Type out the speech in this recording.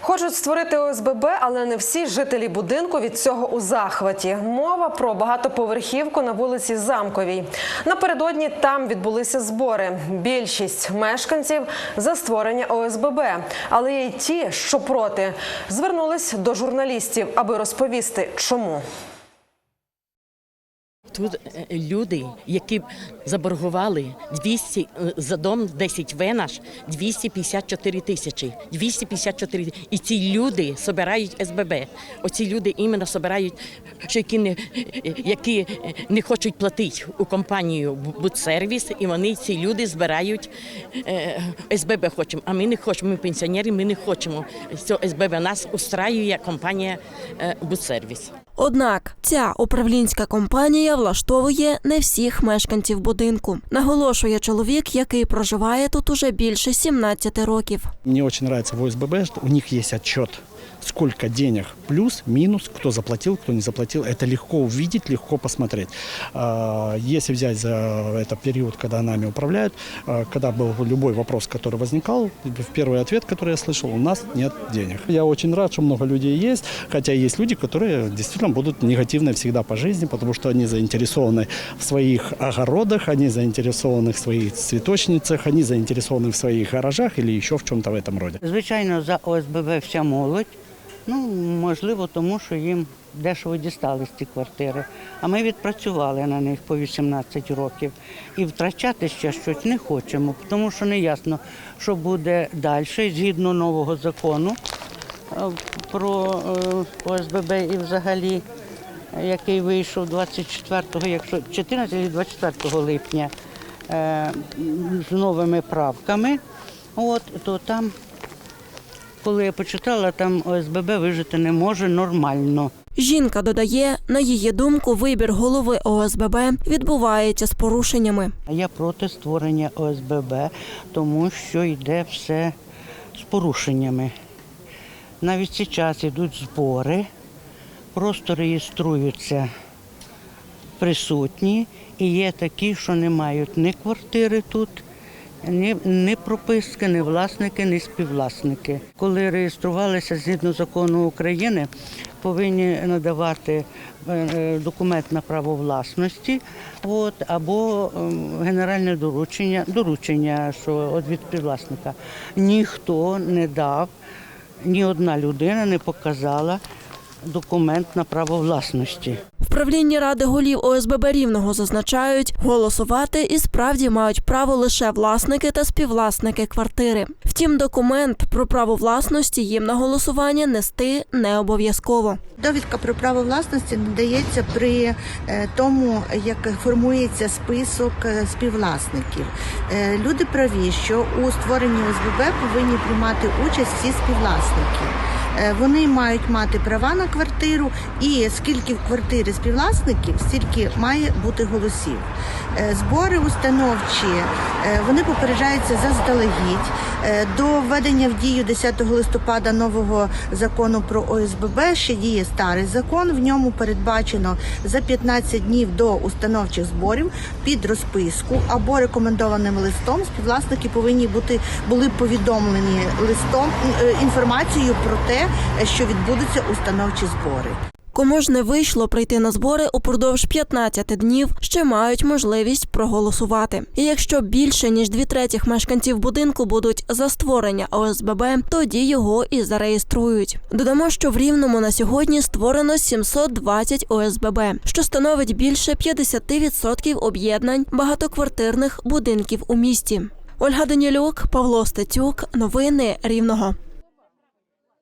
Хочуть створити ОСББ, але не всі жителі будинку від цього у захваті. Мова про багатоповерхівку на вулиці Замковій. Напередодні там відбулися збори. Більшість мешканців за створення ОСББ, але є й ті, що проти, звернулись до журналістів, аби розповісти, чому. Тут е, люди, які заборгували 200 е, за дом 10 В наш 254 тисячі. 254 тисячі. І ці люди збирають СББ. Оці люди іменно збирають, які не, які не хочуть платити у компанію Будсервіс, і вони ці люди збирають е, СББ хочемо. А ми не хочемо. Ми пенсіонери, ми не хочемо. Цього СББ нас устраює компанія Будсервіс. Однак ця управлінська компанія влаштовує не всіх мешканців будинку. Наголошує чоловік, який проживає тут уже більше 17 років. Мені очень подобається в ОСББ, що у них є отчет, сколько денег, плюс, минус, кто заплатил, кто не заплатил. Это легко увидеть, легко посмотреть. А, Если взять за этот период, когда нами управляют, а, когда был любой вопрос, который возникал, первый ответ, который я слышал, у нас нет денег. Я очень рад, что много людей есть, хотя есть люди, которые действительно будут негативны всегда по жизни, потому что они заинтересованы в своих огородах, они заинтересованы в своих цветочницах, они заинтересованы в своих гаражах или еще в чем-то в этом роде. Звичайно, за ОСББ вся молодь. Ну, можливо, тому що їм дешево дістались ці квартири. А ми відпрацювали на них по 18 років. І втрачати ще щось не хочемо, тому що не ясно, що буде далі, згідно нового закону е, про е, ОСББ і взагалі, який вийшов 24-го, якщо 14 чи 24 липня е, з новими правками. От, то там коли я почитала, там ОСББ вижити не може нормально. Жінка додає, на її думку, вибір голови ОСББ відбувається з порушеннями. Я проти створення ОСББ, тому що йде все з порушеннями. Навіть зараз йдуть збори, просто реєструються присутні, і є такі, що не мають ні квартири тут, ні, ні прописки, ні власники, ні співвласники. Коли реєструвалися згідно закону України, повинні надавати е, е, документ на право власності, от, або ем, генеральне доручення, доручення, що від співвласника. Ніхто не дав, ні одна людина не показала документ на право власності. Правлінні ради голів ОСББ Рівного зазначають, голосувати і справді мають право лише власники та співвласники квартири. Втім, документ про право власності їм на голосування нести не обов'язково. Довідка про право власності надається при е, тому, як формується список е, співвласників. Е, Люди праві, що у створенні ОСББ повинні приймати участь всі співвласники. Е, Вони мають мати права на квартиру, і скільки в квартирі співвласників, стільки має бути голосів. Е, Збори установчі е, вони попереджаються заздалегідь. До введення в дію 10 листопада нового закону про ОСББ ще діє старий закон. В ньому передбачено за 15 днів до установчих зборів під розписку або рекомендованим листом співвласники повинні бути були повідомлені листом інформацією про те, що відбудуться установчі збори. Кому ж не вийшло прийти на збори упродовж 15 днів, ще мають можливість проголосувати. І якщо більше ніж дві третіх мешканців будинку будуть за створення ОСББ, тоді його і зареєструють. Додамо, що в Рівному на сьогодні створено 720 ОСББ, що становить більше 50% об'єднань багатоквартирних будинків у місті. Ольга Данілюк, Павло Стецюк, новини Рівного.